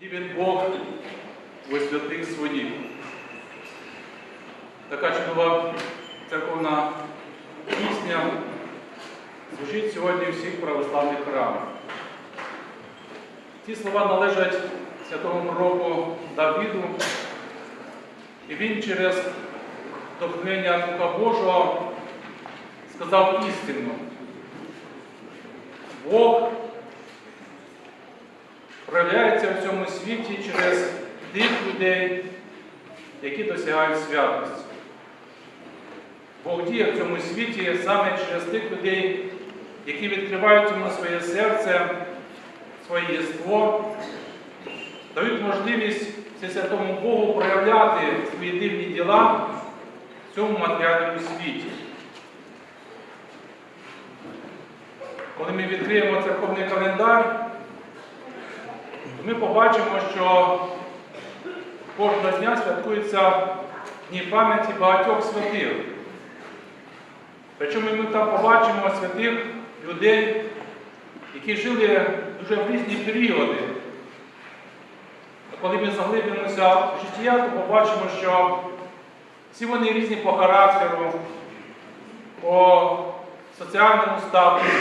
Дівін Бог у святих своїх. Така чудова церковна пісня звучить сьогодні в всіх православних храмах. Ці слова належать святому пророку Давіду, і він через доповнення Духа Божого сказав істину. Бог проявляється в цьому світі через тих людей, які досягають святості. Бог діє в цьому світі саме через тих людей, які відкривають йому своє серце, своє єство, дають можливість Всесвятому Богу проявляти свої дивні діла в цьому матеріальному світі. Коли ми відкриємо церковний календар, ми побачимо, що кожного дня святкуються дні пам'яті багатьох святих. Причому ми там побачимо святих людей, які жили дуже в різні періоди. Коли ми заглибимося в життя, то побачимо, що всі вони різні по характеру, по соціальному статусу,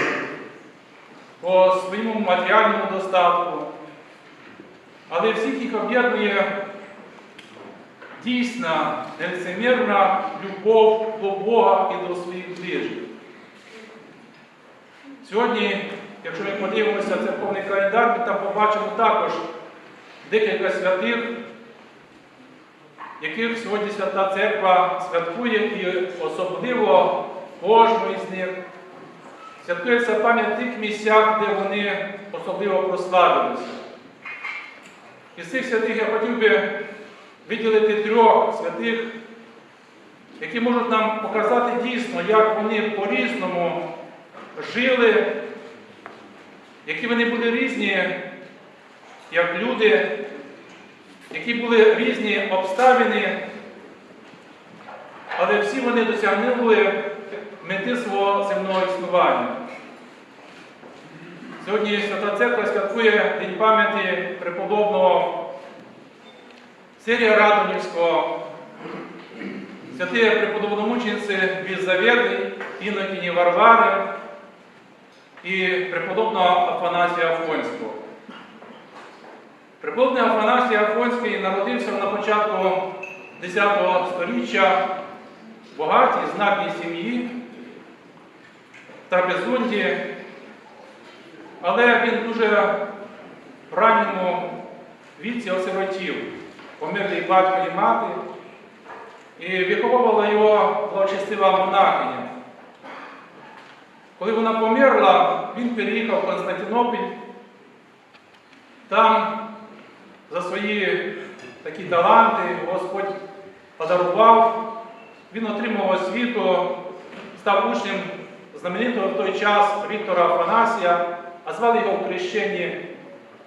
по своєму матеріальному достатку. Але всіх їх об'єднує дійсна, нелицемірна любов до Бога і до своїх ближніх. Сьогодні, якщо ми подивимося церковний календар, ми там побачимо також декілька святих, яких сьогодні Свята Церква святкує і особливо кожного із них. Святкується пам'ять тих місцях, де вони особливо прославилися. Із цих святих я хотів би виділити трьох святих, які можуть нам показати дійсно, як вони по-різному жили, які вони були різні, як люди, які були різні обставини, але всі вони досягнули мети свого земного існування. Сьогодні Свята Церква святкує День пам'яті преподобного Сирія Радонівського, святої преподобномучениці Візавети, Інокіні Варвари і преподобного Афанасія Афонського. Преподобний Афанасій Афонський народився на початку X століття в багатій знатній сім'ї в Трапезунді, але він дуже ранньому віці осиротів, померли і батько і мати, і виховувала його благочестива монахиня. Коли вона померла, він переїхав в Константинопіль, там за свої такі таланти Господь подарував, він отримав освіту, став учнем знаменитого в той час Віктора Афанасія, а звали його в хрещенні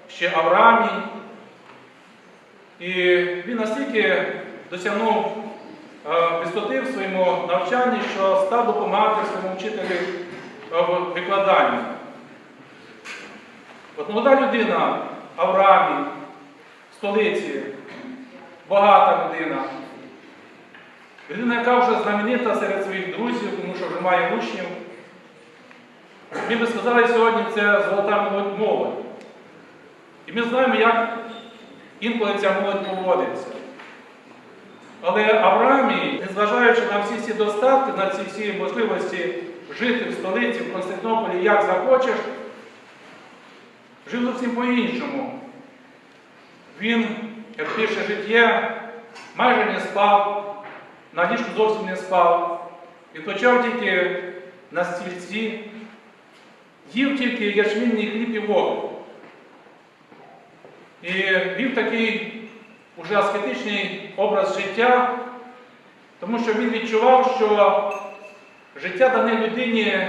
ще Авраамій. І він настільки досягнув е, висоти в своєму навчанні, що став допомагати своєму вчителю в викладанні. От молода людина Авраамій, в столиці, багата людина. Людина, яка вже знаменита серед своїх друзів, тому що вже має учнів. Ми би сказали сьогодні, це золота молодь. І ми знаємо, як інколи ця молодь поводиться. Але Авраамій, незважаючи на всі ці достатки, на ці всі можливості жити в столиці, в Константинополі, як захочеш, жив зовсім по-іншому. Він, як пише життя, майже не спав, на ліжку зовсім не спав, відпочав тільки на стільці, їв тільки ячмінний хліб і воду. І вів такий уже аскетичний образ життя, тому що він відчував, що життя дане людині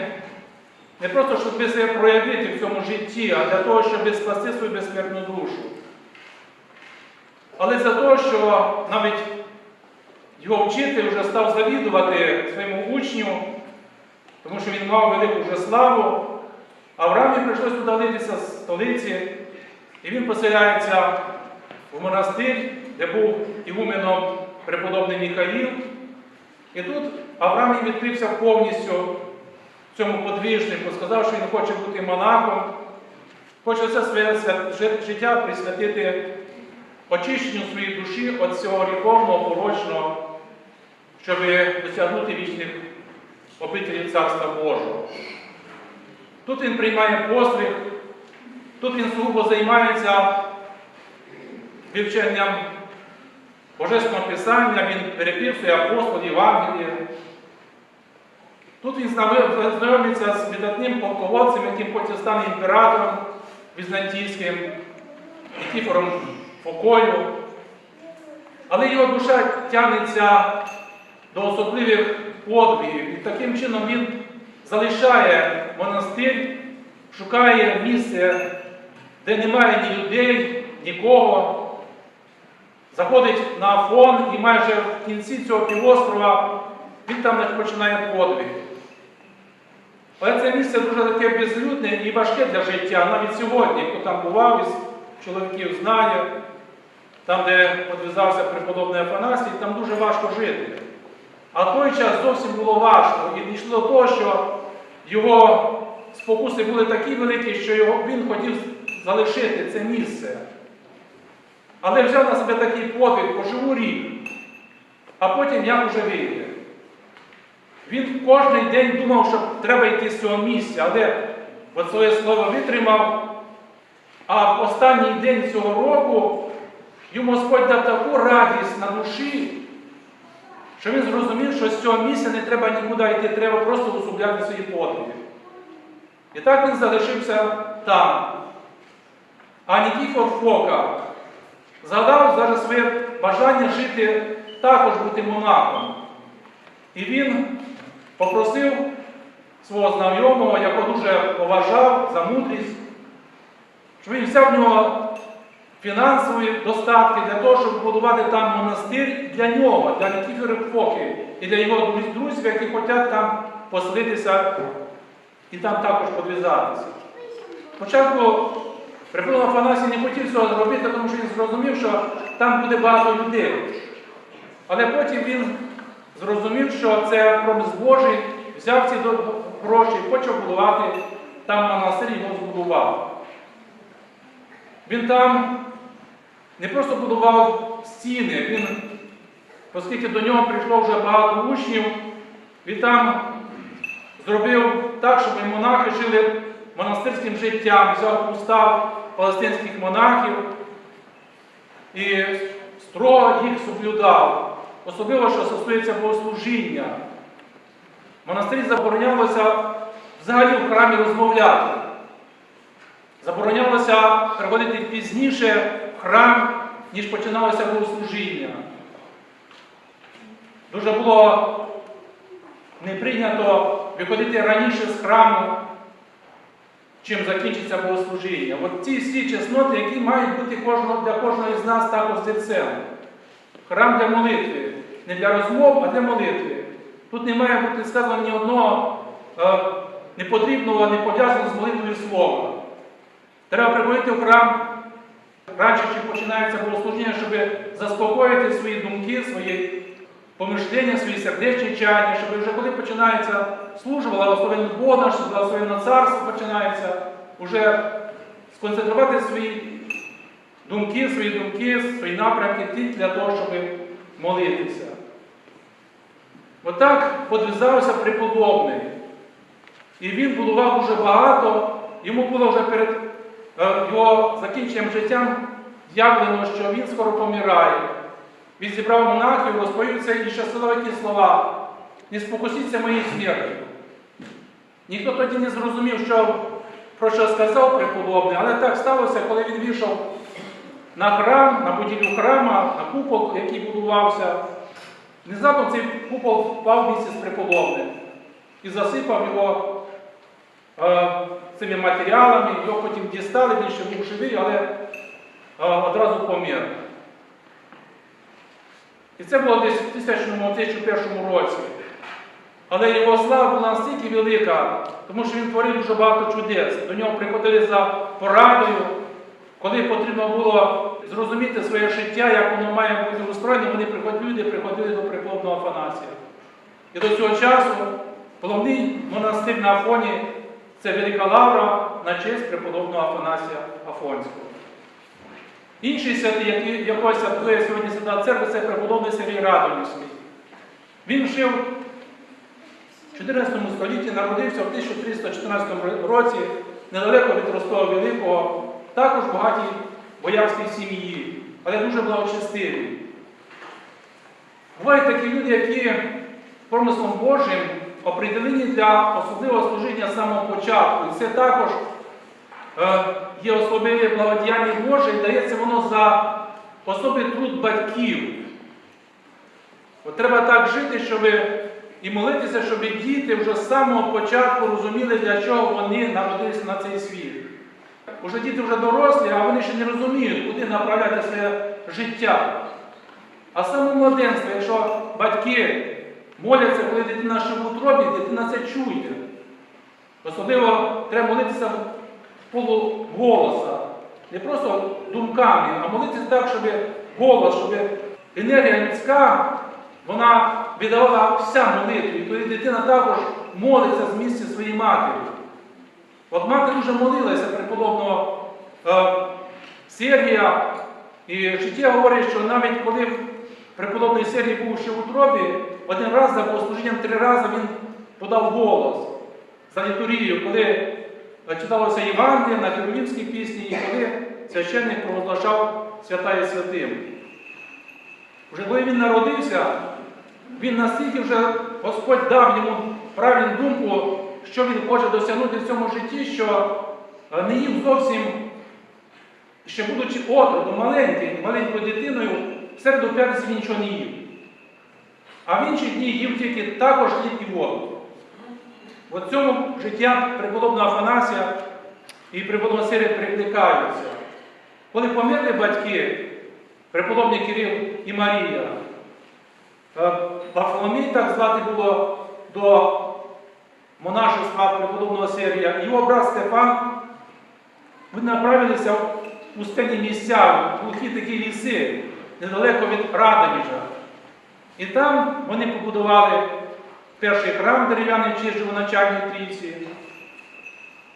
не просто, щоб себе проявити в цьому житті, а для того, щоб спасти свою безсмертну душу. Але за те, що навіть його вчитель вже став завідувати своєму учню, тому що він мав велику вже славу, Авраамі прийшлося удалитися з столиці, і він поселяється в монастир, де був ігуменом преподобний Міхаїл. І тут Авраам відкрився повністю цьому подвижнику, сказав, що він хоче бути монахом, хоче все своє життя присвятити очищенню своєї душі від цього гріховного, порочного, щоб досягнути вічних обителів Царства Божого. Тут він приймає постриг, тут він сугубо займається вивченням Божественного Писання, він переписує апостолів, Євангелія. Тут він знайомиться з видатним полководцем, яким потім стане імператором візантійським, Нікіфором Фокою. Але його душа тягнеться до особливих подвигів. І таким чином він залишає монастир, шукає місце, де немає ні людей, нікого. Заходить на Афон і майже в кінці цього півострова він там починає подвиг. Але це місце дуже таке безлюдне і важке для життя. Навіть сьогодні, хто там бував із чоловіків знає, там, де подвизався преподобний Афанасій, там дуже важко жити. А той час зовсім було важко. І дійшло до того, що його спокуси були такі великі, що він хотів залишити це місце. Але взяв на себе такий подвиг, поживу рік, а потім як уже вийде. Він кожен день думав, що треба йти з цього місця, але своє слово витримав. А в останній день цього року йому Господь дав таку радість на душі, що він зрозумів, що з цього місця не треба нікуди йти, треба просто усугубляти свої подвиги. І так він залишився там. А Нікіфор Фока згадав зараз своє бажання жити, також бути монахом. І він попросив свого знайомого, якого дуже поважав за мудрість, щоб він взяв в нього фінансові достатки для того, щоб будувати там монастир для нього, для Нікіфори Фоки і для його друзів, які хочуть там поселитися і там також подвізатися. Спочатку Преподобний Афанасій не хотів цього зробити, тому що він зрозумів, що там буде багато людей. Але потім він зрозумів, що це промис Божий, взяв ці гроші, почав будувати там монастир, його збудував. Він там не просто будував стіни, він, оскільки до нього прийшло вже багато учнів, він там зробив так, щоб монахи жили монастирським життям, взяв устав палестинських монахів і строго їх соблюдав, особливо, що стосується богослужіння. Монастирі заборонялося взагалі в храмі розмовляти. Заборонялося приходити пізніше храм, ніж починалося богослужіння. Дуже було не прийнято виходити раніше з храму, чим закінчиться богослужіння. От ці всі чесноти, які мають бути кожного, для кожного із нас також серцем. Храм для молитви. Не для розмов, а для молитви. Тут не має бути сказано ні одного е, непотрібного, не пов'язаного з молитвою слова. Треба приходити в храм чим починається богослужіння, щоб заспокоїти свої думки, свої помишлення, свої сердечні чаяння, щоб вже коли починається служба, благословенно Бога, що благословенно царство починається, вже сконцентрувати свої думки, свої думки, свої напрямки тільки для того, щоб молитися. Отак подвизався преподобний. І він будував дуже багато, йому було вже перед його закінченням життям явлено, що він скоро помирає. Він зібрав монахів, розповів і сказав які слова. Не спокусіться моєї смерті. Ніхто тоді не зрозумів, що, про що сказав преподобний, але так сталося, коли він вийшов на храм, на будівлю храма, на купол, який будувався. Внезапно цей купол впав місці з преподобним і засипав його е, цими матеріалами, його потім дістали, він ще був живий, але одразу помер. І це було десь в 1001 році. Але його слава була настільки велика, тому що він творив дуже багато чудес. До нього приходили за порадою, коли потрібно було зрозуміти своє життя, як воно має бути устроєно, вони приходили, люди приходили до преподобного Афанасія. І до цього часу головний монастир на Афоні це Велика Лавра на честь преподобного Афанасія Афонського. Інший святий, якого святкує сьогодні Свята Церква, це преподобний Сергій Радонівський. Він жив в 14 столітті, народився в 1314 році недалеко від Ростова Великого, також багатій боярській сім'ї, але дуже благочестиві. Бувають такі люди, які промислом Божим определені для особливого служіння з самого початку. І це також е, є особливе благодіяння Боже, і дається воно за особий труд батьків. От треба так жити, щоб і молитися, щоб діти вже з самого початку розуміли, для чого вони народилися на цей світ. Уже діти вже дорослі, а вони ще не розуміють, куди направляти своє життя. А саме младенство, якщо батьки моляться, коли дитина ще в утробі, дитина це чує. Особливо треба молитися в полуголоса. Не просто думками, а молитися так, щоб голос, щоб енергія людська, вона віддавала вся молитву. І тоді дитина також молиться з місця своєї матері. От мати дуже молилася преподобного е, Сергія, і життя говорить, що навіть коли преподобний Сергій був ще в утробі, один раз за богослужінням три рази він подав голос за літурією, коли е, читалося Євангеліє на Херувімській пісні, і коли священник провозглашав свята і святим. Вже коли він народився, він настільки вже Господь дав йому правильну думку, що він хоче досягнути в цьому житті, що е, не їв зовсім, ще будучи отроком, маленьким, маленькою дитиною, в середу п'ятниці він нічого не їв. А в інші дні їв тільки також хліб і воду. В цьому життя преподобного Афанасія і преподобного Сирія прикликаються. Коли померли батьки, преподобний Кирил і Марія, е, так звати було до монашества преподобного Сергія, його брат Стефан, вони направилися в пустинні місця, в глухі такі ліси, недалеко від Радовіжа. І там вони побудували перший храм дерев'яний в честь живоначальній трійці.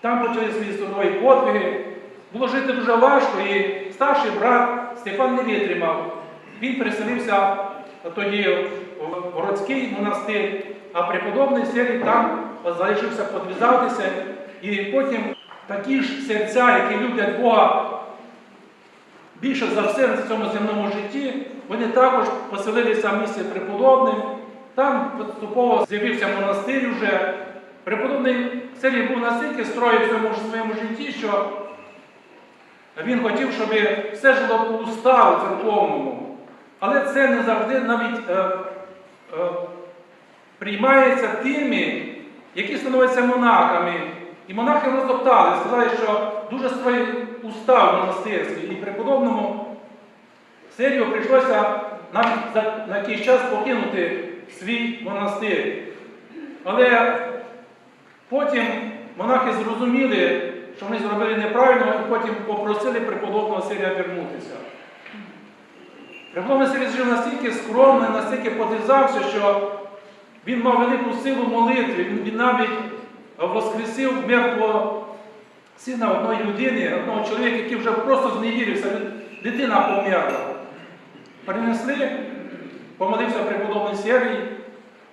Там почали свої судові подвиги. Було жити дуже важко, і старший брат Стефан не витримав. Він переселився тоді в городський монастир, а преподобний Сергій там залишився подвізатися. І потім такі ж серця, які люблять Бога більше за все в цьому земному житті, вони також поселилися в місті преподобним. Там поступово з'явився монастир вже. Преподобний Сергій був настільки строю в цьому своєму житті, що він хотів, щоб все жило по уставу церковному. Але це не завжди навіть е, е, приймається тими, які становляться монахами. І монахи розтоптали, сказали, що дуже строгий устав монастирський. І преподобному Сергію прийшлося навіть за, на якийсь час покинути свій монастир. Але потім монахи зрозуміли, що вони зробили неправильно, і потім попросили преподобного Сирія вернутися. Преподобний Сирій жив настільки скромно, настільки подвізався, що він мав велику силу молитви, він навіть воскресив мертвого сина одної людини, одного чоловіка, який вже просто зневірився, дитина померла. Принесли, помолився преподобний Сергій,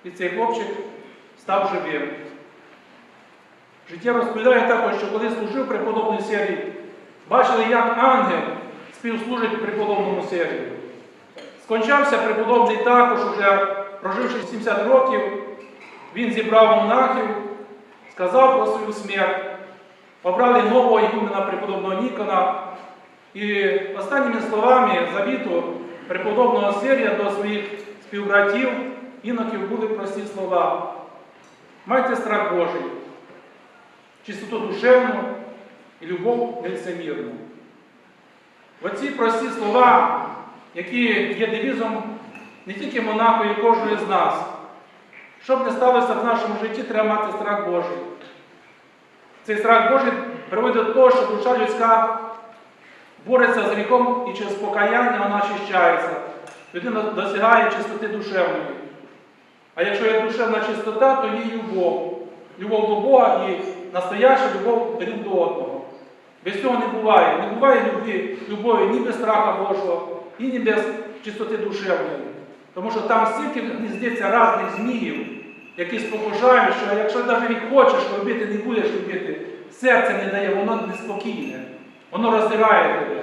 і цей хлопчик став живим. Життя розповідає також, що коли служив преподобний Сергій, бачили, як ангел співслужить преподобному Сергію. Скончався преподобний також, уже проживши 70 років, він зібрав монахів, сказав про свою смерть, обрали нового ігумена преподобного Нікона. І останніми словами завіту преподобного Сергія до своїх співбратів, іноків були прості слова. Майте страх Божий, чистоту душевну і любов нелицемірну. Оці прості слова, які є девізом не тільки монаха і кожної з нас. Щоб не сталося в нашому житті, треба мати страх Божий. Цей страх Божий приводить до того, що душа людська бореться з гріхом і через покаяння вона очищається. Людина досягає чистоти душевної. А якщо є душевна чистота, то є любов. Любов до Бога і настояща любов один до одного. Без цього не буває. Не буває любві, любові ні без страха Божого, ні без чистоти душевної. Тому що там стільки гніздиться різних зміїв, які спокушають, що якщо навіть хочеш любити, не будеш любити, серце не дає, воно неспокійне, воно роздирає тебе.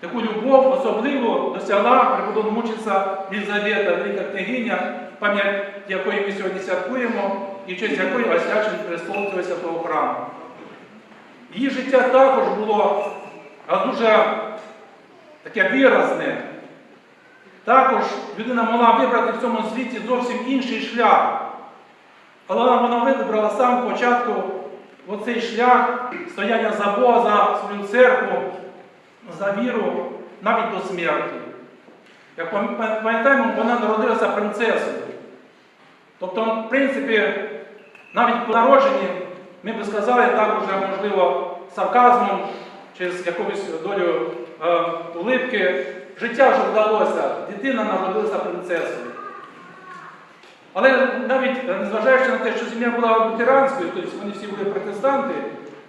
Таку любов особливо досягла преподобномучиця Лізавета, велика княгиня, пам'ять якої ми сьогодні святкуємо, і в честь якої освячений престол святого храму. Її життя також було дуже таке виразне. Також людина могла вибрати в цьому світі зовсім інший шлях. Але вона вибрала самого початку оцей шлях стояння за Бога, за свою церкву, за віру навіть до смерті. Як пам'ятаємо, вона народилася принцесою. Тобто, в принципі, навіть по народженні ми б сказали так уже, можливо, сарказмом чи з якоюсь долею е, улипки. Життя вже вдалося, дитина народилася принцесою. Але навіть е, незважаючи на те, що сім'я була лютеранською, тобто вони всі були протестанти,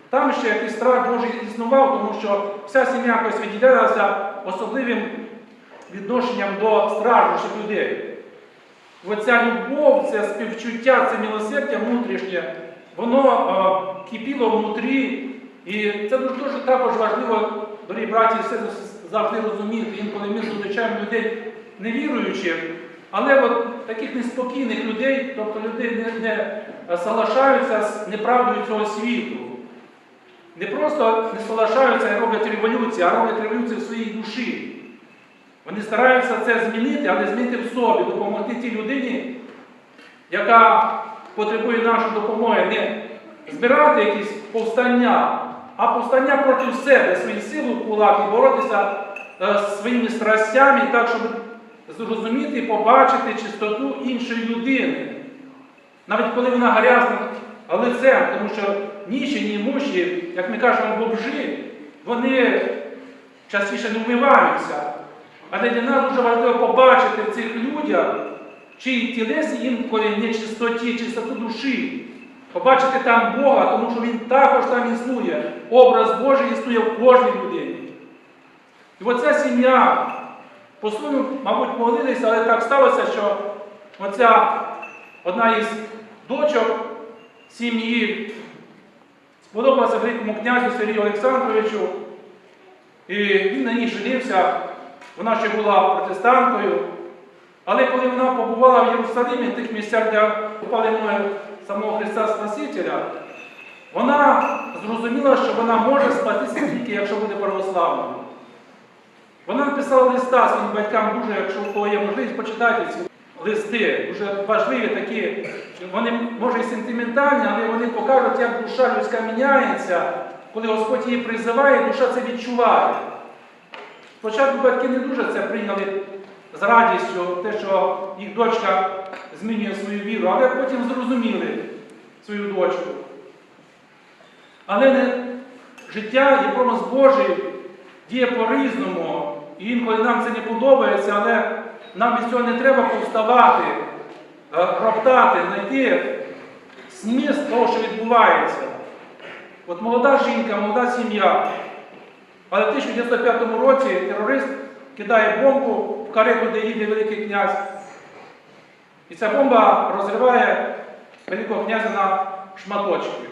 там ще якийсь страх Божий існував, тому що вся сім'я якось відділялася особливим відношенням до страждущих людей. Оця любов, це співчуття, це милосердя внутрішнє, воно е, кипіло внутрі. І це дуже, дуже також важливо, дорогі браті, все завжди розуміти. Інколи ми зустрічаємо людей невіруючих, але от таких неспокійних людей, тобто людей не, не соглашаються з неправдою цього світу. Не просто не соглашаються і роблять революцію, а роблять революцію в своїй душі. Вони стараються це змінити, але змінити в собі, допомогти тій людині, яка потребує нашої допомоги, не збирати якісь повстання, а повстання проти себе, свої сили в кулак і боротися е, з своїми страстями, так, щоб зрозуміти і побачити чистоту іншої людини. Навіть коли вона гарязна лицем, тому що ніщі, німущі, як ми кажемо, бомжі, вони частіше не вмиваються. Але для нас дуже важливо побачити в цих людях, чиї тілесі інколи нечистоті, чистоту душі. Побачити там Бога, тому що Він також там існує. Образ Божий існує в кожній людині. І оця сім'я, по-своєму, мабуть, молилися, але так сталося, що оця одна із дочок сім'ї сподобалася великому князю Сергію Олександровичу, і він на ній женився. Вона ще була протестанткою. Але коли вона побувала в Єрусалимі, в тих місцях, де упали ноги самого Христа Спасителя, вона зрозуміла, що вона може спастися тільки, якщо буде православною. Вона написала листа своїм батькам дуже, якщо у кого є можливість, почитайте ці листи, дуже важливі такі. Вони може і сентиментальні, але вони покажуть, як душа людська міняється, коли Господь її призиває, душа це відчуває. Спочатку батьки не дуже це прийняли з радістю, те, що їх дочка змінює свою віру, але потім зрозуміли свою дочку. Але не життя і промис Божий діє по-різному. І інколи нам це не подобається, але нам від цього не треба повставати, е, роптати, знайти зміст того, що відбувається. От молода жінка, молода сім'я. Але в 1905 році терорист кидає бомбу в карету, де їде Великий князь. І ця бомба розриває Великого князя на шматочки.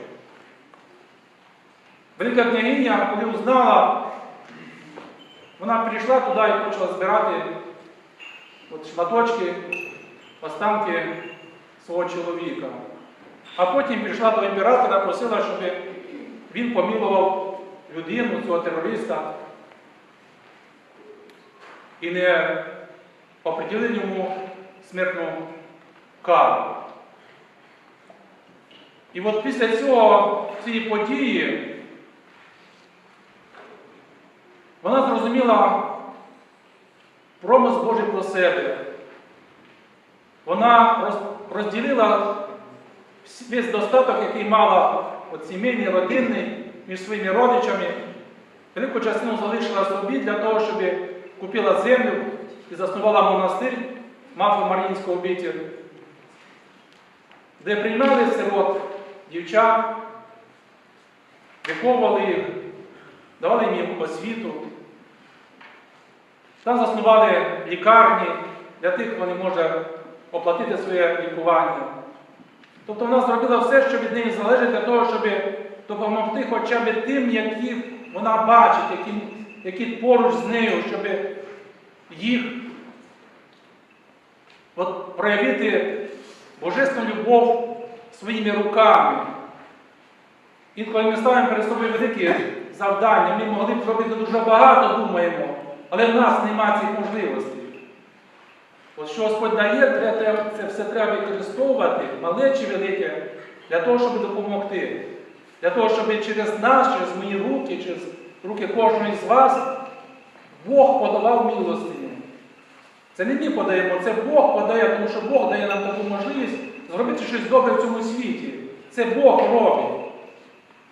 Велика княгиня, коли узнала, вона прийшла туди і почала збирати от шматочки, останки свого чоловіка. А потім прийшла до імператора, просила, щоб він помилував людину, цього терориста, і не оприділив йому смертну кару. І от після цього, цієї події, вона зрозуміла промис Божий про себе. Вона розділила весь достаток, який мала от сімейний, родинний, між своїми родичами. велику частину залишила собі для того, щоб купила землю і заснувала монастир Мафи Мар'їнського обітів, де приймали сирот дівчат, виховували їх, давали їм освіту. Там заснували лікарні для тих, хто не може оплатити своє лікування. Тобто вона зробила все, що від неї залежить для того, щоб допомогти хоча б тим, які вона бачить, які, які поруч з нею, щоб їх от, проявити божественну любов своїми руками. Інколи ми ставимо перед собою великі завдання, ми могли б зробити дуже багато, думаємо, але в нас немає цих можливостей. От що Господь дає, це все треба використовувати, мале чи велике, для того, щоб допомогти. Для того, щоб через нас, через мої руки, через руки кожного з вас, Бог подавав милостиню. Це не ми подаємо, це Бог подає, тому що Бог дає нам таку можливість зробити щось добре в цьому світі. Це Бог робить.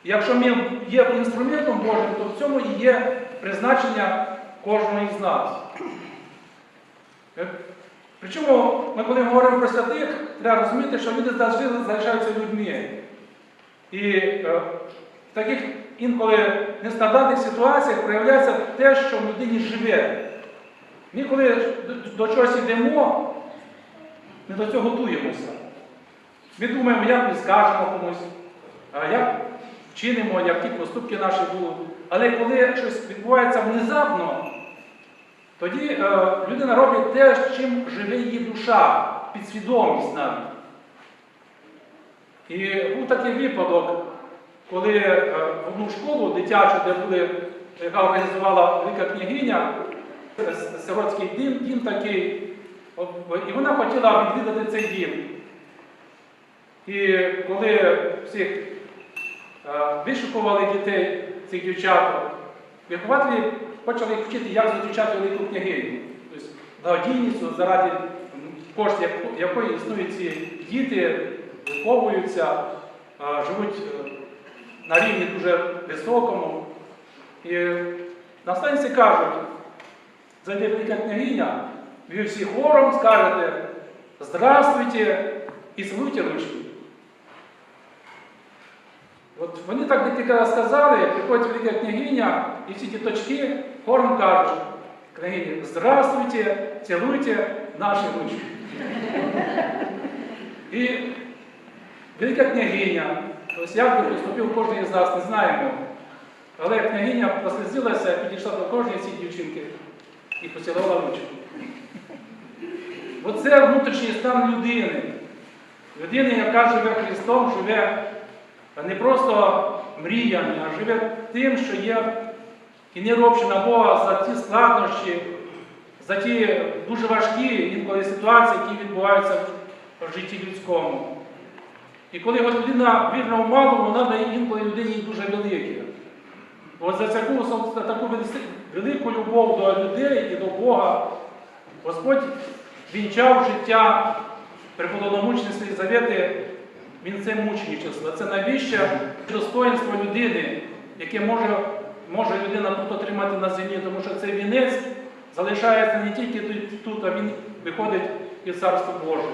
І Якщо ми є інструментом Божим, то в цьому і є призначення кожного із нас. Е, Причому ми, коли говоримо про святих, треба розуміти, що люди завжди залишаються людьми. І е, в таких інколи нестандартних ситуаціях проявляється те, що в людині живе. Ми коли до, чогось йдемо, ми до цього готуємося. Ми думаємо, як ми скажемо комусь, як вчинимо, які поступки наші будуть. Але коли щось відбувається внезапно, тоді е, людина робить те, чим живе її душа, підсвідомість навіть. І був такий випадок, коли е, в одну школу дитячу, де були, яка організувала велика княгиня, сиротський дім, дім такий, і вона хотіла відвідати цей дім. І коли всіх е, вишукували дітей, цих дівчаток, вихователі почали їх вчити, як зустрічати велику княгиню. Тобто благодійність, заради коштів яко- якої існують ці діти, виховуються, живуть е, на рівні дуже високому. І на станції кажуть, зайде велика княгиня, ви всі хором скажете Здравствуйте і цілуйте ручки. Вони так декілька сказали, приходить велика княгиня, і всі діточки хором кажуть, княгині, здравствуйте, цілуйте наші ручки. І велика княгиня, ось як би поступив кожен із нас, не знаємо. Але княгиня прослізилася, підійшла до кожної цієї дівчинки і поцілувала ручку. Оце внутрішній стан людини. Людини, яка живе Христом, живе не просто мріями, а живе тим, що є і не робче на Бога за ті складнощі, за ті дуже важкі інколи ситуації, які відбуваються в- житті людському. І коли людина вірна в малому, вона дає інколи людині дуже велике. От за таку, за таку велику любов до людей і до Бога Господь вінчав життя преподобномучниці Єлизавети вінцем мученичества. Це найвище достоинство людини, яке може, може людина тут отримати на землі, тому що цей вінець залишається не тільки тут- а він виходить і в Царство Боже.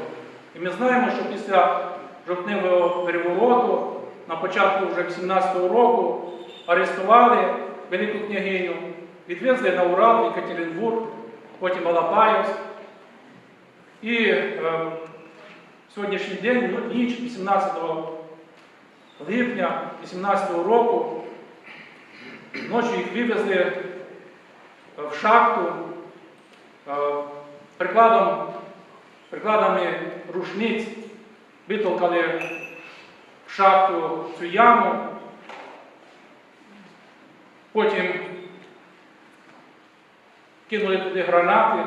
І ми знаємо, що після жовтневого перевороту, на початку вже 18-го року, арестували велику княгиню, відвезли на Урал, Екатеринбург, потім Алапаївськ. І е, сьогоднішній день, ну, ніч 18 липня 18 року, ночі їх вивезли е, в шахту е, прикладом, прикладами рушниць, витолкали в шахту цю яму, потім кинули туди гранати,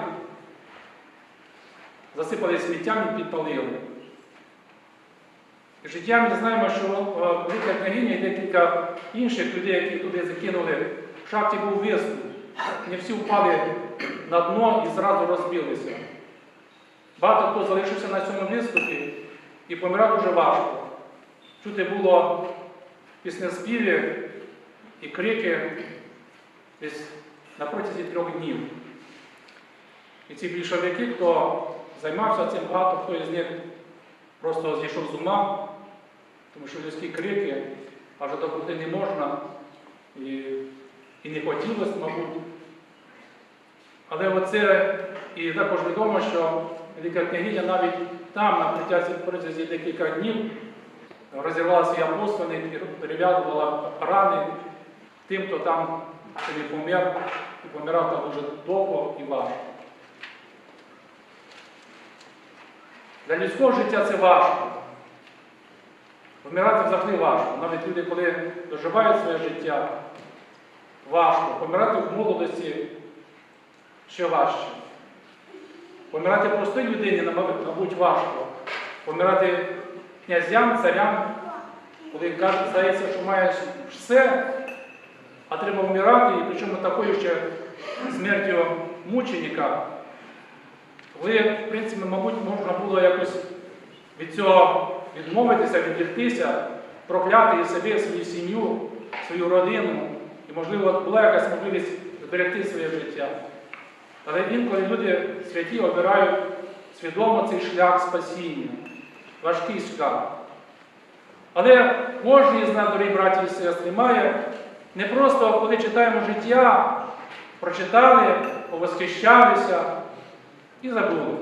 засипали сміттям і підпалили. Життя ми знаємо, що е, велика княгиня і декілька інших людей, які туди закинули, в шахті був виступ. Не всі впали на дно і зразу розбилися. Багато хто залишився на цьому виступі і помирав дуже важко. Чути було піснеспіві і крики на протязі трьох днів. І ці більшовики, хто займався цим, багато хто із них просто зійшов з ума, тому що людські крики аж допомогти не можна і, і не хотілося, мабуть. Але оце і також відомо, що Велика княгиня навіть там, на протязі, протязі декілька днів, розірвала свій апостольник і перев'язувала рани тим, хто там собі помер, і помирав там дуже довго і важко. Для людського життя це важко. Помирати завжди важко. Навіть люди, коли доживають своє життя, важко. Помирати в молодості ще важче. Помирати простій людині, мабуть, важко. Помирати князям, царям, коли каже, здається, що маєш все, а треба вмирати, і причому такою ще смертю мученика. Коли, в принципі, мабуть, можна було якось від цього відмовитися, відріктися, прокляти і себе, свою сім'ю, свою родину. І, можливо, була якась можливість зберегти своє життя. Але інколи люди святі обирають свідомо цей шлях спасіння, важкий шлях. Але кожен із нас, дорогі браті і сестри, має не просто, коли читаємо життя, прочитали, повосхищалися і забули.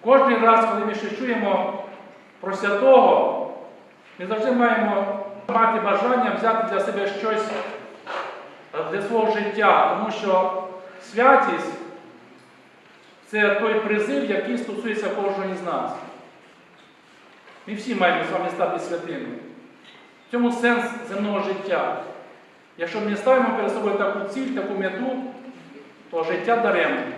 Кожен раз, коли ми ще чуємо про святого, ми завжди маємо мати бажання взяти для себе щось е, для свого життя, тому що святість це той призив, який стосується кожного із нас. Ми всі маємо з вами стати святими. В цьому сенс земного життя. Якщо ми ставимо перед собою таку ціль, таку мету, то життя даремне.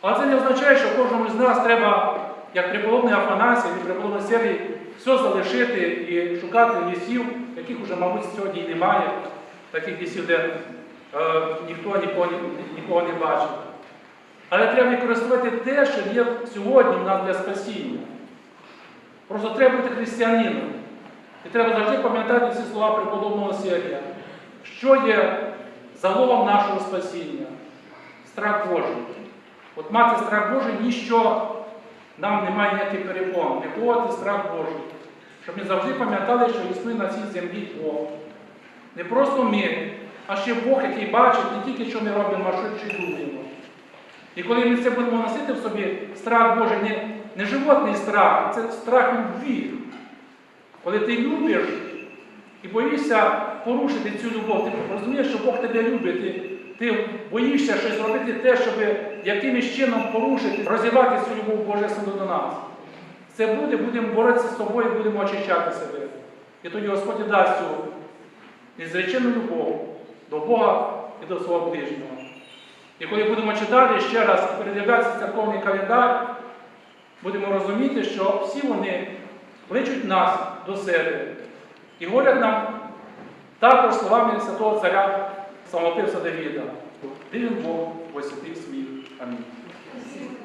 Але це не означає, що кожному з нас треба, як преподобний Афанасій, і преподобний Сергій, все залишити і шукати лісів, яких вже, мабуть, сьогодні і немає, таких лісів, де е, ніхто нікого, нікого не бачить. Але треба використовувати те, що є сьогодні в нас для спасіння. Просто треба бути християнином. І треба завжди пам'ятати ці слова преподобного Сергія, що є залогом нашого спасіння. Страх Божий. От мати страх Божий, ніщо нам немає ніяких перепон. Виховувати страх Божий. Щоб ми завжди пам'ятали, що існує на цій землі Бог. Не просто ми, а ще Бог, який бачить не тільки, що ми робимо, а що чи думаємо. І коли ми це будемо носити в собі, страх Божий, не, не животний страх, це страх любві. Коли ти любиш і боїшся порушити цю любов, ти розумієш, що Бог тебе любить, ти, ти боїшся щось робити те, щоб якимось чином порушити, розірвати цю любов Божественну до нас. Це буде, будемо боротися з собою, будемо очищати себе. І тоді Господь дасть цю незречену любов до Бога і до свого ближнього. І коли будемо читати ще раз передивлятися церковний календар, будемо розуміти, що всі вони кличуть нас до себе і говорять нам також словами святого царя самопивця Давіда. Дивен Бог, посвятив свій. Amém.